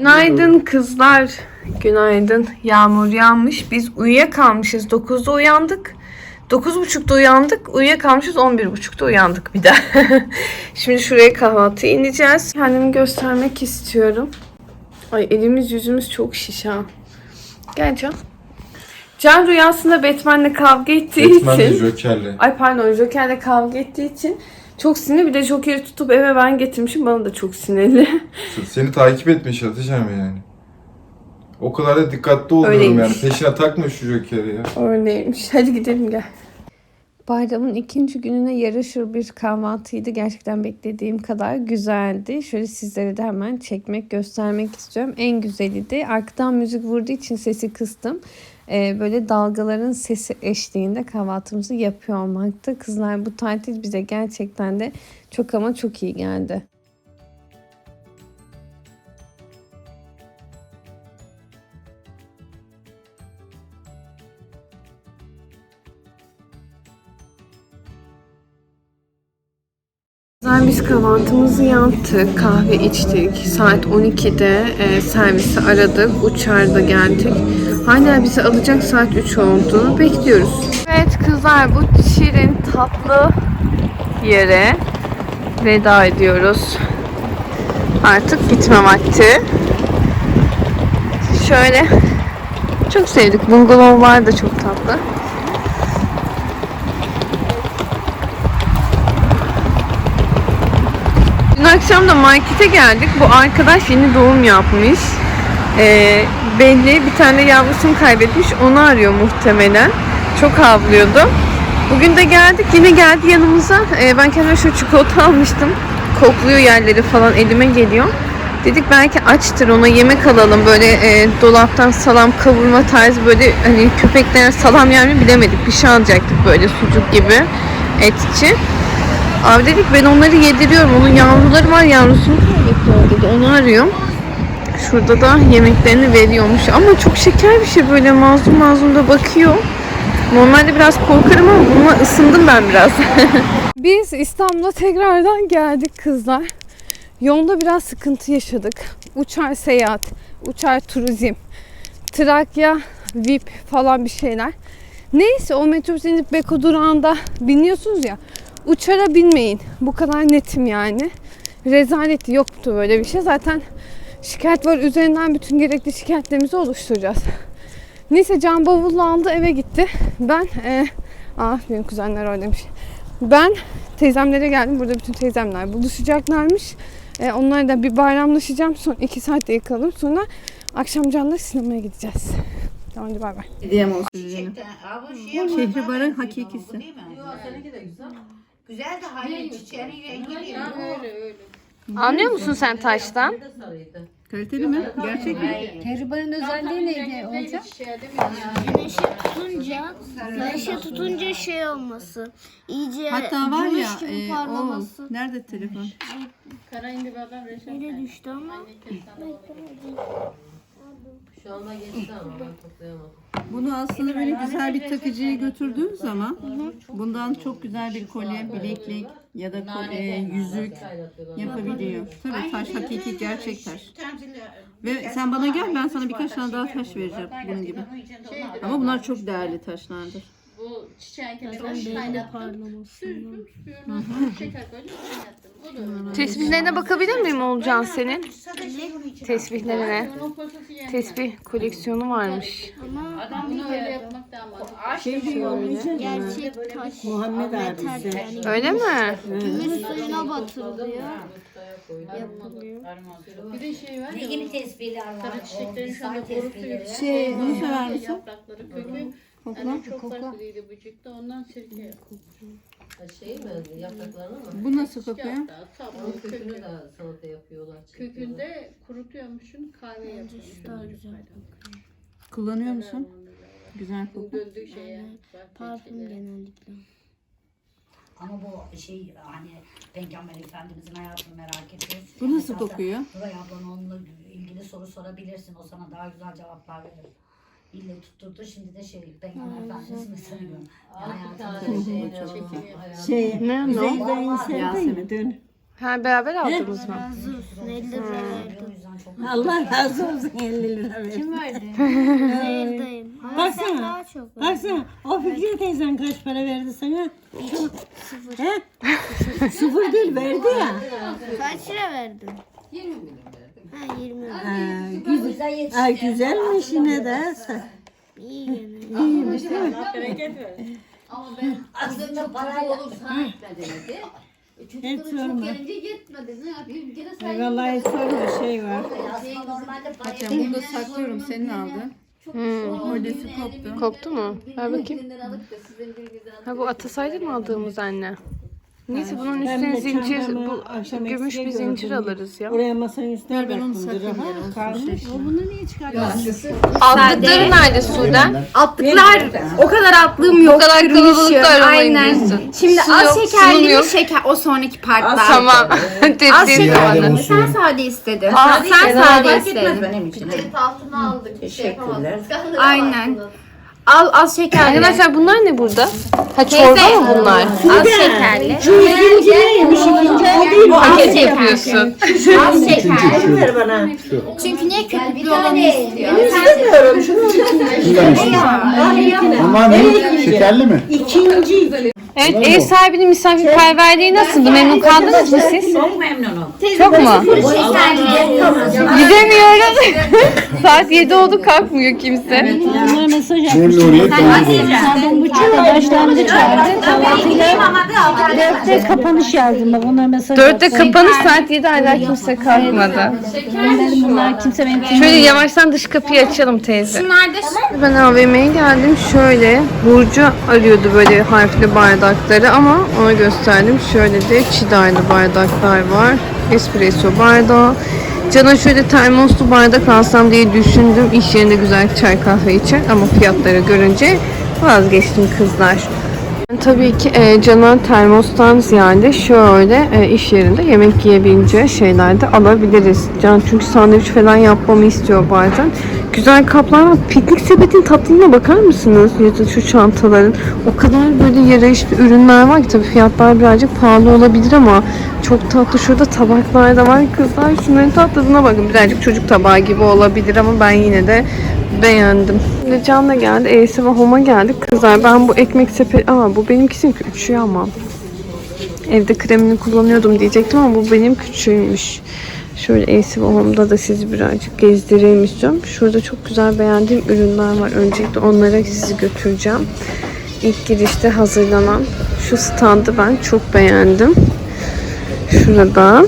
Günaydın kızlar. Günaydın. Yağmur yağmış. Biz uyuyakalmışız. 9'da uyandık. 9.30'da uyandık. Uyuyakalmışız. 11.30'da uyandık bir de. Şimdi şuraya kahvaltı ineceğiz. Kendimi göstermek istiyorum. Ay elimiz yüzümüz çok şiş ha. Gel Can. Can rüyasında Batman'le kavga ettiği Batman'le için. Joker'le. Ay pardon Joker'le kavga ettiği için çok sinirli. Bir de Joker'i tutup eve ben getirmişim. Bana da çok sinirli. Seni takip etmiş Hatice'm yani. O kadar da dikkatli oluyorum Öyleymiş. yani. Peşine takma şu Joker'i ya. Öyleymiş. Hadi gidelim gel. Bayramın ikinci gününe yaraşır bir kahvaltıydı. Gerçekten beklediğim kadar güzeldi. Şöyle sizlere de hemen çekmek, göstermek istiyorum. En güzeli de arkadan müzik vurduğu için sesi kıstım. Ee, böyle dalgaların sesi eşliğinde kahvaltımızı yapıyor olmakta. Kızlar bu tatil bize gerçekten de çok ama çok iyi geldi. Kızlar biz kahvaltımızı yaptık, kahve içtik. Saat 12'de e, servisi aradık, uçarda geldik. Hala bizi alacak saat 3 oldu. Bekliyoruz. Evet kızlar bu şirin tatlı yere veda ediyoruz. Artık gitme vakti. Şöyle çok sevdik. Bungalov var da çok tatlı. Dün akşam da markete geldik. Bu arkadaş yeni doğum yapmış. Ee, belli bir tane yavrusunu kaybetmiş. Onu arıyor muhtemelen. Çok havlıyordu. Bugün de geldik. Yine geldi yanımıza. Ee, ben kendime şu çikolata almıştım. Kokluyor yerleri falan elime geliyor. Dedik belki açtır ona yemek alalım böyle e, dolaptan salam kavurma tarzı böyle hani köpekler salam yer mi bilemedik bir şey alacaktık böyle sucuk gibi etçi. Abi dedik ben onları yediriyorum. Onun yavruları var yavrusunu kaybettiler dedi. Onu arıyorum. Şurada da yemeklerini veriyormuş. Ama çok şeker bir şey böyle mazlum mazlum da bakıyor. Normalde biraz korkarım ama buna ısındım ben biraz. Biz İstanbul'a tekrardan geldik kızlar. Yolda biraz sıkıntı yaşadık. Uçar seyahat, uçar turizm, Trakya, VIP falan bir şeyler. Neyse o metrobüs inip Beko durağında biniyorsunuz ya. Uçara binmeyin. Bu kadar netim yani. Rezalet yoktu böyle bir şey. Zaten şikayet var. Üzerinden bütün gerekli şikayetlerimizi oluşturacağız. Neyse Can bavulla aldı eve gitti. Ben e, ah benim kuzenler öyleymiş. Ben teyzemlere geldim. Burada bütün teyzemler buluşacaklarmış. E, onlarla da bir bayramlaşacağım. Son iki saatte yıkalım. Sonra akşam Can'la sinemaya gideceğiz. Tamam hadi bay bay. Hediyem olsun. Şehribar'ın hakikisi. Güzel de hayır çiçeğinin rengi değil. Anlıyor musun sen taştan? Kaliteli mi? Gerçek mi? Kehribarın özelliği neydi olacak? Güneşe tutunca, güneşe tutunca şey olması. İyice Hatta var ya gibi e, o parlaması. nerede telefon? Yere düştü ama. Bunu aslında böyle güzel bir takıcıya götürdüğün zaman bundan çok güzel bir kolye, bileklik ya da ko- e, yüzük yapabiliyor. Tabii taş hakiki gerçek taş. Ve sen bana gel ben sana birkaç tane daha taş vereceğim bunun gibi. Ama bunlar çok değerli taşlardır. Bu çiçeğin kenarını kaynattım. Süzdüm, suyunu şeker koydum, kaynattım. O da öyle. Tesbihlerine bakabilir miyim Olcan senin? Tesbihlerine. Tesbih koleksiyonu varmış. Adam bunu öyle yapmak daha mantıklı. Şey diyor Gerçek taş. Muhammed abi yani. Öyle mi? Gümüş suyuna batırılıyor. Yapılıyor. Bir de şey var ya, Yeni tesbihler var. sarı çiçeklerin şu anda boru suyu. Şey, bunu sever misin? Yaprakları, kökü. Yani çok farklıydı bıcıkta. Ondan sirke yaptım. Şey mi? Yapraklarını mı? Bu nasıl kokuyor? Sabun kökünü kökü. de salata yapıyorlar. çekiyorlar. Kökünde kurutuyormuşsun, kahve yapıyormuşsun. Daha güzel. Kullanıyor musun? Güzel Bu koku. döndüğü şeye. Parfüm genellikle. Ama bu şey hani Peygamber Efendimizin hayatını merak ediyorsun. Bu nasıl Mesela kokuyor? Nuray ablan onunla ilgili soru sorabilirsin. O sana daha güzel cevaplar verir. İlle tutturdu şimdi de şey seviyor. Al bir Hayatını tane şey. Şey, Ne, ne o? Yasemin. Dün. Ha beraber aldınız mı? Razı olsun 50 lira verdim. O yüzden çok Allah razı olsun 50 lira ver. Hayırdayım. Ama sen Baksana. daha çok verdin. Baksana o Fikri teyzen kaç para verdi sana? Sıfır. He? Sıfır değil verdi ya. Kaç lira verdin? 20 bin Ha 20 lira. Ha, güzel. Ay güzelmiş yine de. İyi gene. İyiymiş değil mi? Ama ben Aslında çok parayla- olursa etmedi dedi. E, Hiç Çocukları sorma. çok gelince yetmedi. Ne yapayım? Gene sayın. vallahi sorma şey var. Aslında normalde parayla Bunu da saklıyorum senin aldın. Holdesi koptu. Koptu mu? Ver bakayım. Ha bu Atasay'da mı aldığımız anne? Neyse bunun Ben üstüne de zincir, bu akşam gümüş bir zincir gördüm. alırız ya. Oraya masanın üstüne Ver ben onu bıraktım. saklayayım Rahat olsun kalmış. O bunu niye çıkartıyorsun? Altlıkları nerede Sudan? Atlıklar o kadar atlığım yok. Bu kadar kalabalıkta aramayın Aynen. diyorsun. Şimdi Su az yok, sunum şekerli yok. mi şeker o sonraki partlar. Tamam. Az Dedi şekerli mi? Sen sade istedin. Aa, sen sade istedin. benim için. Altına aldık. Bir şey Aynen. Al az şekerli. Arkadaşlar bunlar ne burada? Ha çorba mı bunlar? Az şekerli. Şu ikinci neymiş ikinci o değil mi? Paket yapıyorsun. Az şekerli. Ver bana. Çünkü niye köpüklü bir olanı tane istiyor? İstemiyorum şunu. Onlar ne? Şekerli mi? İkinci. Evet ev sahibinin misafirperverliği nasıldı? Memnun kaldınız mı siz? Çok memnunum. Çok mu? Şekerli. Gidemiyoruz. Saat 7 oldu kalkmıyor kimse. Onlara mesaj buçukta başlangıç vardı. Kahvaltıyla dörtte kapanış yazdım bak onlara mesaj Dörtte attım. kapanış saat 7 hala kimse kalkmadı. Dedim bunlar kimse benim Şöyle yavaştan dış kapıyı açalım teyze. Bunlar da Ben AVM'ye geldim. Şöyle Burcu arıyordu böyle harfli bardakları ama ona gösterdim. Şöyle de çidaylı bardaklar var. Espresso bardağı. Cana şöyle termoslu bardak alsam diye düşündüm. İş yerinde güzel çay kahve içer ama fiyatları görünce vazgeçtim kızlar. Tabii ki e, Can'a termostan ziyade şöyle e, iş yerinde yemek yiyebileceği şeyler de alabiliriz. Can çünkü sandviç falan yapmamı istiyor bazen. Güzel kaplar var. Piknik sepetin tatlılığına bakar mısınız? Ya da şu çantaların. O kadar böyle yarayışlı ürünler var ki tabii fiyatlar birazcık pahalı olabilir ama çok tatlı. Şurada tabaklar da var kızlar. Şunların tatlılığına bakın. Birazcık çocuk tabağı gibi olabilir ama ben yine de beğendim. Şimdi Can da geldi. Ve Home'a geldik. Kızlar ben bu ekmek sepeti... Aa bu benimkisi küçüğü ama. Evde kremini kullanıyordum diyecektim ama bu benim küçüğüymüş. Şöyle ve Home'da da sizi birazcık gezdireyim istiyorum. Şurada çok güzel beğendiğim ürünler var. Öncelikle onlara sizi götüreceğim. İlk girişte hazırlanan şu standı ben çok beğendim. Şurada.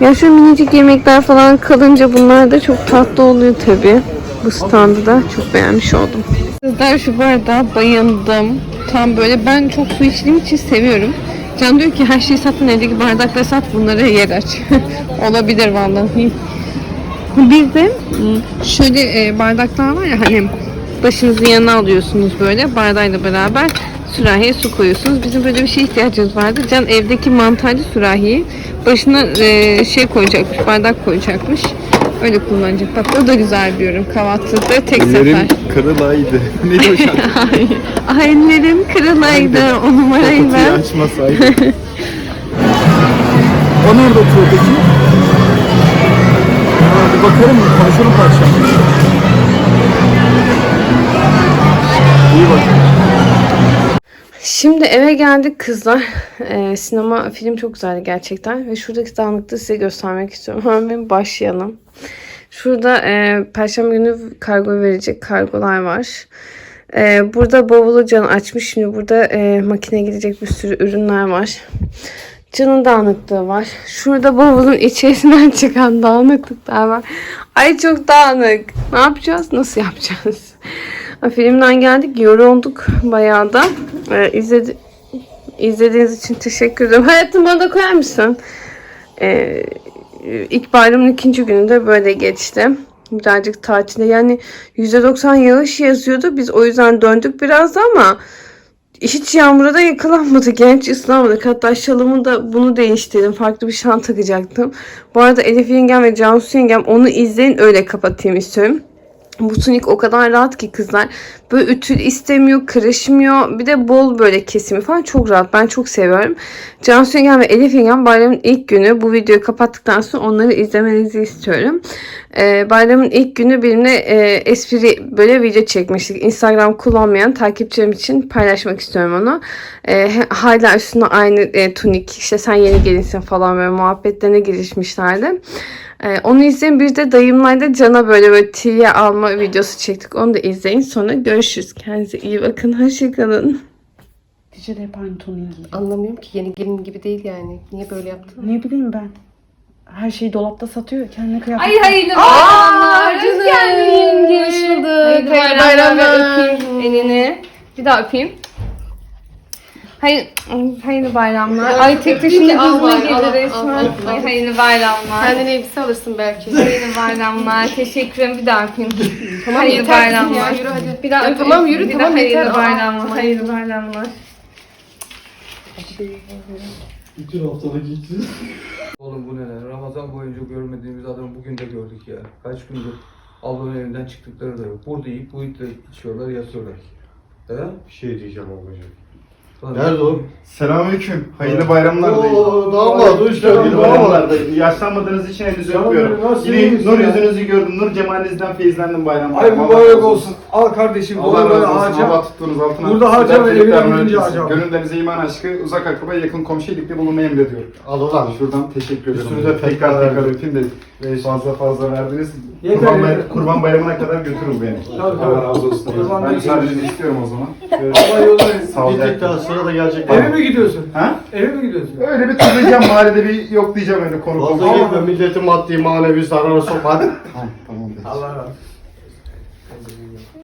Ya şu minicik yemekler falan kalınca bunlar da çok tatlı oluyor tabi. Bu standı da çok beğenmiş oldum. Kızlar şu bardağa bayıldım. Tam böyle ben çok su içtiğim için seviyorum. Can diyor ki her şeyi satın evdeki bardakları sat bunları yer aç. Olabilir vallahi. Bir de hmm, şöyle e, bardaklar var ya hani başınızın yanına alıyorsunuz böyle bardayla beraber sürahiye su koyuyorsunuz. Bizim böyle bir şeye ihtiyacımız vardı. Can evdeki mantarlı sürahiyi başına e, şey koyacakmış, bardak koyacakmış. Öyle kullanacak. Bak o da güzel bir ürün. Kahvaltılıkta tek sefer. Ellerim kırılaydı. ne o şarkı? Ay, ay ellerim kırılaydı. O numarayı Kapıyı ver. açmasaydı. o nerede oturuyor peki? Ha, Bir bakarım mı? Konuşalım parçam. İyi bakın. Şimdi eve geldik kızlar. Ee, sinema film çok güzeldi gerçekten. Ve şuradaki dağınıklığı size göstermek istiyorum. Hemen başlayalım. Şurada e, Perşembe günü kargo verecek kargolar var. E, burada bavulu Can açmış. Şimdi burada e, makine gidecek bir sürü ürünler var. Can'ın dağınıklığı var. Şurada bavulun içerisinden çıkan dağınıklıklar var. Ay çok dağınık. Ne yapacağız? Nasıl yapacağız? Filmden geldik. Yorulduk bayağı da. Ee, izledi, izlediğiniz için teşekkür ederim. Hayatım bana da koyar mısın? Ee, ilk bayramın ikinci gününde böyle geçti. Birazcık tatilde yani %90 yağış yazıyordu. Biz o yüzden döndük biraz da ama hiç yağmura da yakalanmadık. Genç ıslanmadık. Hatta şalımı da bunu değiştirdim. Farklı bir şal takacaktım. Bu arada Elif yengem ve Cansu yengem onu izleyin öyle kapatayım istiyorum. Bu tunik o kadar rahat ki kızlar. Böyle ütül istemiyor, kırışmıyor. Bir de bol böyle kesimi falan çok rahat. Ben çok seviyorum. Cansu Yengem ve Elif Yengem bayramın ilk günü bu videoyu kapattıktan sonra onları izlemenizi istiyorum. Ee, bayramın ilk günü benimle e, espri böyle video çekmiştik. Instagram kullanmayan takipçilerim için paylaşmak istiyorum onu. He- hala üstünde aynı e, tunik işte sen yeni gelinsin falan böyle muhabbetlerine girişmişlerdi. Ee, onu izleyin. Bir de dayımlayla Can'a böyle böyle tiye alma videosu çektik. Onu da izleyin. Sonra görüşürüz. Kendinize iyi bakın. Hoşçakalın. Dice de hep aynı tonu giyiyor. Anlamıyorum ki yeni gelin gibi değil yani. Niye böyle yaptın? Ne bileyim ben. Her şeyi dolapta satıyor. Kendine kıyafet. Ay hayırlı bayramlar. Hoş geldin. Bulduk. Hayırlı bayramlar. Öpeyim elini. Bir daha öpeyim. Hayır, hayırlı bayramlar. Ay tek gelir al, al, resmen. Ay hayırlı bayramlar. Kendine elbise alırsın belki. Hayırlı bayramlar. Teşekkür ederim. Bir daha öpeyim. Tamam hayırlı yeter bayramlar. ya, yürü hadi. Bir daha Ya tamam yürü bir tamam yeter. hayırlı Aa, bayramlar. Hayırlı bayramlar. Bütün haftada gitti. Oğlum bu ne? Ramazan boyunca görmediğimiz adamı bugün de gördük ya. Kaç gündür ablanın evinden çıktıkları da yok. Burada yiyip bu içiyorlar, yatıyorlar. He? Bir şey diyeceğim babacığım. Nerede o? Selamünaleyküm. Hayırlı bayramlar dayı. Oo, damat, hoş geldin, Hayırlı damat. bayramlar dayı. Yaşlanmadığınız için elinizi Canım öpüyorum. nasıl Yine nur ya? yüzünüzü gördüm. Nur cemalinizden feyizlendim bayramda. Ay Allah mübarek razı olsun. Al kardeşim. Allah Allah razı olsun. harca. Allah tuttuğunuz altına. Burada harca ve evine gidince harca. Gönüllerinize iman aşkı, uzak akraba, yakın komşu iyilikte bulunmayı emrediyorum. Al ulan. Şuradan teşekkür ederim. Üstünüze tekrar tekrar öpeyim de fazla fazla verdiniz. Yeter, kurban, bay- kurban bayramına kadar götürün beni. Tabii, Allah tabii. razı olsun. Kurban ben da müsaadenizi istiyorum o zaman. Allah yolunu Sağ ol. Daha sıra da gelecek. Eve mi gidiyorsun? Ha? Eve mi gidiyorsun? Öyle bir turlayacağım mahallede bir yoklayacağım öyle konu Fazla komşu. gitme milleti maddi manevi zarara sokma. Hadi. Tamam tamam. Allah razı olsun.